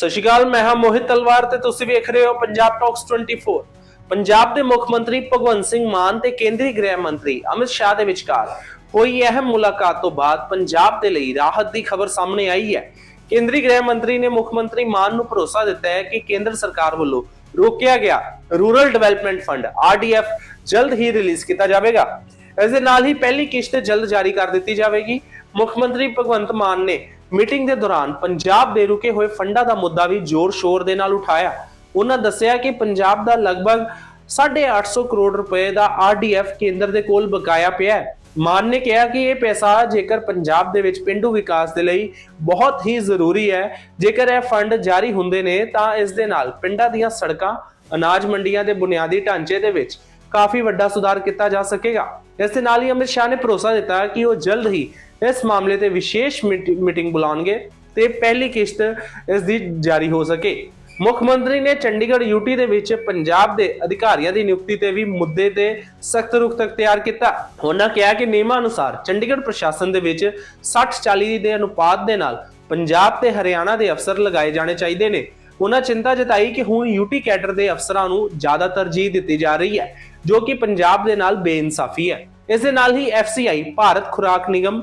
ਸਤਿ ਸ਼੍ਰੀ ਅਕਾਲ, ਮੈਂ ਹਾਂ ਮੋਹਿਤ ਤਲਵਾਰ ਤੇ ਤੁਸੀਂ ਵੇਖ ਰਹੇ ਹੋ ਪੰਜਾਬ ਟਾਕਸ 24 ਪੰਜਾਬ ਦੇ ਮੁੱਖ ਮੰਤਰੀ ਭਗਵੰਤ ਸਿੰਘ ਮਾਨ ਤੇ ਕੇਂਦਰੀ ਗ੍ਰਹਿ ਮੰਤਰੀ ਅਮਿਤ ਸ਼ਾਹ ਦੇ ਵਿਚਕਾਰ ਹੋਈ ਅਹਿਮ ਮੁਲਾਕਾਤ ਤੋਂ ਬਾਅਦ ਪੰਜਾਬ ਦੇ ਲਈ ਰਾਹਤ ਦੀ ਖਬਰ ਸਾਹਮਣੇ ਆਈ ਹੈ। ਕੇਂਦਰੀ ਗ੍ਰਹਿ ਮੰਤਰੀ ਨੇ ਮੁੱਖ ਮੰਤਰੀ ਮਾਨ ਨੂੰ ਭਰੋਸਾ ਦਿੱਤਾ ਹੈ ਕਿ ਕੇਂਦਰ ਸਰਕਾਰ ਵੱਲੋਂ ਰੋਕਿਆ ਗਿਆ ਰੂਰਲ ਡਿਵੈਲਪਮੈਂਟ ਫੰਡ ਆਰਡੀਐਫ ਜਲਦ ਹੀ ਰਿਲੀਜ਼ ਕੀਤਾ ਜਾਵੇਗਾ। ਇਸ ਦੇ ਨਾਲ ਹੀ ਪਹਿਲੀ ਕਿਸ਼ਤ ਜਲਦ ਜਾਰੀ ਕਰ ਦਿੱਤੀ ਜਾਵੇਗੀ। ਮੁੱਖ ਮੰਤਰੀ ਭਗਵੰਤ ਮਾਨ ਨੇ ਮੀਟਿੰਗ ਦੇ ਦੌਰਾਨ ਪੰਜਾਬ ਦੇ ਰੁਕੇ ਹੋਏ ਫੰਡਾਂ ਦਾ ਮੁੱਦਾ ਵੀ ਜ਼ੋਰ-ਸ਼ੋਰ ਦੇ ਨਾਲ ਉਠਾਇਆ। ਉਹਨਾਂ ਦੱਸਿਆ ਕਿ ਪੰਜਾਬ ਦਾ ਲਗਭਗ 850 ਕਰੋੜ ਰੁਪਏ ਦਾ ਆਰਡੀਐਫ ਕੇਂਦਰ ਦੇ ਕੋਲ ਬਕਾਇਆ ਪਿਆ ਹੈ। ਮਾਨ ਨੇ ਕਿਹਾ ਕਿ ਇਹ ਪੈਸਾ ਜੇਕਰ ਪੰਜਾਬ ਦੇ ਵਿੱਚ ਪਿੰਡੂ ਵਿਕਾਸ ਦੇ ਲਈ ਬਹੁਤ ਹੀ ਜ਼ਰੂਰੀ ਹੈ, ਜੇਕਰ ਇਹ ਫੰਡ ਜਾਰੀ ਹੁੰਦੇ ਨੇ ਤਾਂ ਇਸ ਦੇ ਨਾਲ ਪਿੰਡਾਂ ਦੀਆਂ ਸੜਕਾਂ, ਅਨਾਜ ਮੰਡੀਆਂ ਦੇ ਬੁਨਿਆਦੀ ਢਾਂਚੇ ਦੇ ਵਿੱਚ ਕਾਫੀ ਵੱਡਾ ਸੁਧਾਰ ਕੀਤਾ ਜਾ ਸਕੇਗਾ। ਇਸ ਦੇ ਨਾਲ ਹੀ ਅਮਿਤ ਸ਼ਾਹ ਨੇ ਭਰੋਸਾ ਦਿੱਤਾ ਕਿ ਉਹ ਜਲਦ ਹੀ ਇਸ ਮਾਮਲੇ ਤੇ ਵਿਸ਼ੇਸ਼ ਮੀਟੀ- ਮੀਟਿੰਗ ਬੁਲਾਉਣਗੇ ਤੇ ਪਹਿਲੀ ਕਿਸ਼ਤ ਇਸ ਦੀ ਜਾਰੀ ਹੋ ਸਕੇ। ਮੁੱਖ ਮੰਤਰੀ ਨੇ ਚੰਡੀਗੜ੍ਹ ਯੂਟੀ ਦੇ ਵਿੱਚ ਪੰਜਾਬ ਦੇ ਅਧਿਕਾਰੀਆਂ ਦੀ ਨਿਯੁਕਤੀ ਤੇ ਵੀ ਮੁੱਦੇ ਤੇ ਸਖਤ ਰੁਖ ਤੱਕ ਤਿਆਰ ਕੀਤਾ। ਉਹਨਾਂ ਕਿਹਾ ਕਿ ਨਿਯਮਾਂ ਅਨੁਸਾਰ ਚੰਡੀਗੜ੍ਹ ਪ੍ਰਸ਼ਾਸਨ ਦੇ ਵਿੱਚ 60-40 ਦੇ ਅਨੁਪਾਤ ਦੇ ਨਾਲ ਪੰਜਾਬ ਤੇ ਹਰਿਆਣਾ ਦੇ ਅਫਸਰ ਲਗਾਏ ਜਾਣੇ ਚਾਹੀਦੇ ਨੇ। ਉਹਨਾਂ ਚਿੰਤਾ ਜਤਾਈ ਕਿ ਹੁਣ ਯੂਟੀ ਕੈਡਰ ਦੇ ਅਫਸਰਾਂ ਨੂੰ ਜ਼ਿਆਦਾ ਤਰਜੀਹ ਦਿੱਤੀ ਜਾ ਰਹੀ ਹੈ, ਜੋ ਕਿ ਪੰਜਾਬ ਦੇ ਨਾਲ ਬੇਇਨਸਾਫੀ ਹੈ। ਇਸ ਦੇ ਨਾਲ ਹੀ ਐਫਸੀਆਈ, ਭਾਰਤ ਖੁਰਾਕ ਨਿਗਮ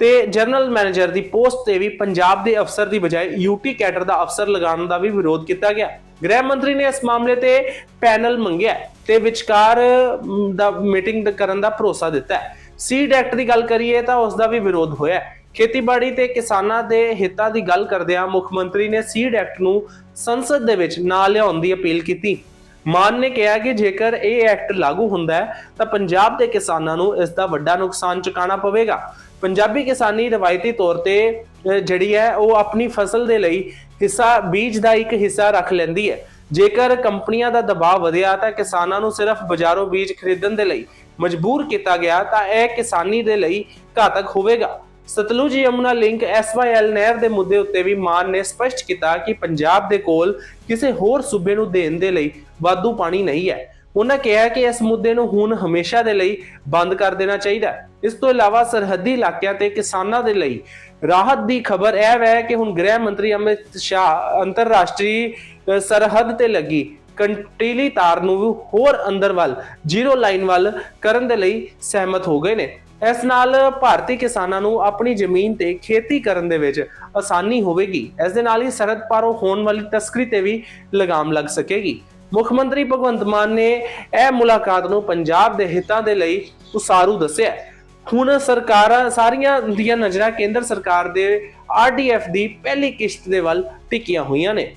ਤੇ ਜਨਰਲ ਮੈਨੇਜਰ ਦੀ ਪੋਸਟ ਤੇ ਵੀ ਪੰਜਾਬ ਦੇ ਅਫਸਰ ਦੀ ਬਜਾਏ ਯੂਟੀ ਕੈਡਰ ਦਾ ਅਫਸਰ ਲਗਾਉਣ ਦਾ ਵੀ ਵਿਰੋਧ ਕੀਤਾ ਗਿਆ। ਗ੍ਰਹਿ ਮੰਤਰੀ ਨੇ ਇਸ ਮਾਮਲੇ ਤੇ ਪੈਨਲ ਮੰਗਿਆ ਤੇ ਵਿਚਕਾਰ ਦਾ ਮੀਟਿੰਗ ਕਰਨ ਦਾ ਭਰੋਸਾ ਦਿੱਤਾ ਹੈ। ਸੀਡ ਐਕਟ ਦੀ ਗੱਲ ਕਰੀਏ ਤਾਂ ਉਸ ਦਾ ਵੀ ਵਿਰੋਧ ਹੋਇਆ ਹੈ। ਖੇਤੀਬਾੜੀ ਤੇ ਕਿਸਾਨਾਂ ਦੇ ਹਿੱਤਾਂ ਦੀ ਗੱਲ ਕਰਦਿਆਂ ਮੁੱਖ ਮੰਤਰੀ ਨੇ ਸੀਡ ਐਕਟ ਨੂੰ ਸੰਸਦ ਦੇ ਵਿੱਚ ਨਾ ਲਿਆਉਣ ਦੀ ਅਪੀਲ ਕੀਤੀ। ਮਾਨ ਨੇ ਕਿਹਾ ਕਿ ਜੇਕਰ ਇਹ ਐਕਟ ਲਾਗੂ ਹੁੰਦਾ ਹੈ, ਤਾਂ ਪੰਜਾਬ ਦੇ ਕਿਸਾਨਾਂ ਨੂੰ ਇਸ ਦਾ ਵੱਡਾ ਨੁਕਸਾਨ ਚੁਕਾਉਣਾ ਪਵੇਗਾ। ਪੰਜਾਬੀ ਕਿਸਾਨੀ ਰਵਾਇਤੀ ਤੌਰ ਤੇ ਜਿਹੜੀ ਹੈ, ਉਹ ਆਪਣੀ ਫਸਲ ਦੇ ਲਈ ਹਿੱਸਾ, ਬੀਜ ਦਾ ਇੱਕ ਹਿੱਸਾ ਰੱਖ ਲੈਂਦੀ ਹੈ। ਜੇਕਰ ਕੰਪਨੀਆਂ ਦਾ ਦਬਾਅ ਵਧਿਆ, ਤਾਂ ਕਿਸਾਨਾਂ ਨੂੰ ਸਿਰਫ ਬਾਜ਼ਾਰੋਂ ਬੀਜ ਖਰੀਦਣ ਦੇ ਲਈ ਮਜਬੂਰ ਕੀਤਾ ਗਿਆ, ਤਾਂ ਇਹ ਕਿਸਾਨੀ ਦੇ ਲਈ ਘਾਤਕ ਹੋਵੇਗਾ। ਸਤਲੁਜ ਯਮੁਨਾ ਲਿੰਕ ਐਸਵਾਈਐਲ ਨਹਿਰ ਦੇ ਮੁੱਦੇ ਉੱਤੇ ਵੀ ਮਾਨ ਨੇ ਸਪਸ਼ਟ ਕੀਤਾ ਕਿ ਪੰਜਾਬ ਦੇ ਕੋਲ ਕਿਸੇ ਹੋਰ ਸੂਬੇ ਨੂੰ ਦੇਣ ਦੇ ਲਈ ਵਾਧੂ ਪਾਣੀ ਨਹੀਂ ਹੈ। ਉਹਨਾਂ ਕਿਹਾ ਕਿ ਇਸ ਮੁੱਦੇ ਨੂੰ ਹੁਣ ਹਮੇਸ਼ਾ ਦੇ ਲਈ ਬੰਦ ਕਰ ਦੇਣਾ ਚਾਹੀਦਾ ਹੈ। ਇਸ ਤੋਂ ਇਲਾਵਾ ਸਰਹੱਦੀ ਇਲਾਕਿਆਂ ਤੇ ਕਿਸਾਨਾਂ ਦੇ ਲਈ ਰਾਹਤ ਦੀ ਖਬਰ ਇਹ ਹੈ ਕਿ ਹੁਣ ਗ੍ਰਹਿ ਮੰਤਰੀ ਅਮਿਤ ਸ਼ਾਹ ਅੰਤਰਰਾਸ਼ਟਰੀ ਸਰਹੱਦ ਤੇ ਲੱਗੀ ਕੰਟੀਲੀ ਤਾਰ ਨੂੰ ਹੋਰ ਅੰਦਰ ਵੱਲ, ਜ਼ੀਰੋ ਲਾਈਨ ਵੱਲ ਕਰਨ ਦੇ ਲਈ ਸਹਿਮਤ ਹੋ ਗਏ ਨੇ। ਇਸ ਨਾਲ ਭਾਰਤੀ ਕਿਸਾਨਾਂ ਨੂੰ ਆਪਣੀ ਜ਼ਮੀਨ ਤੇ ਖੇਤੀ ਕਰਨ ਦੇ ਵਿੱਚ ਆਸਾਨੀ ਹੋਵੇਗੀ। ਇਸ ਦੇ ਨਾਲ ਹੀ ਸਰਹੱਦ ਪਾਰੋਂ ਹੋਣ ਵਾਲੀ ਤਸਕਰੀ ਤੇ ਵੀ ਲਗਾਮ ਲੱਗ ਸਕੇਗੀ। ਮੁੱਖ ਮੰਤਰੀ ਭਗਵੰਤ ਮਾਨ ਨੇ ਇਹ ਮੁਲਾਕਾਤ ਨੂੰ ਪੰਜਾਬ ਦੇ ਹਿੱਤਾਂ ਦੇ ਲਈ ਉਸਾਰੂ ਦੱਸਿਆ ਹੁਣ ਸਰਕਾਰਾਂ, ਸਾਰੀਆਂ ਦੀਆਂ ਨਜ਼ਰਾਂ ਕੇਂਦਰ ਸਰਕਾਰ ਦੇ ਆਰਡੀਐਫ ਦੀ ਪਹਿਲੀ ਕਿਸ਼ਤ ਦੇ ਵੱਲ ਟਿਕੀਆਂ ਹੋਈਆਂ ਨੇ।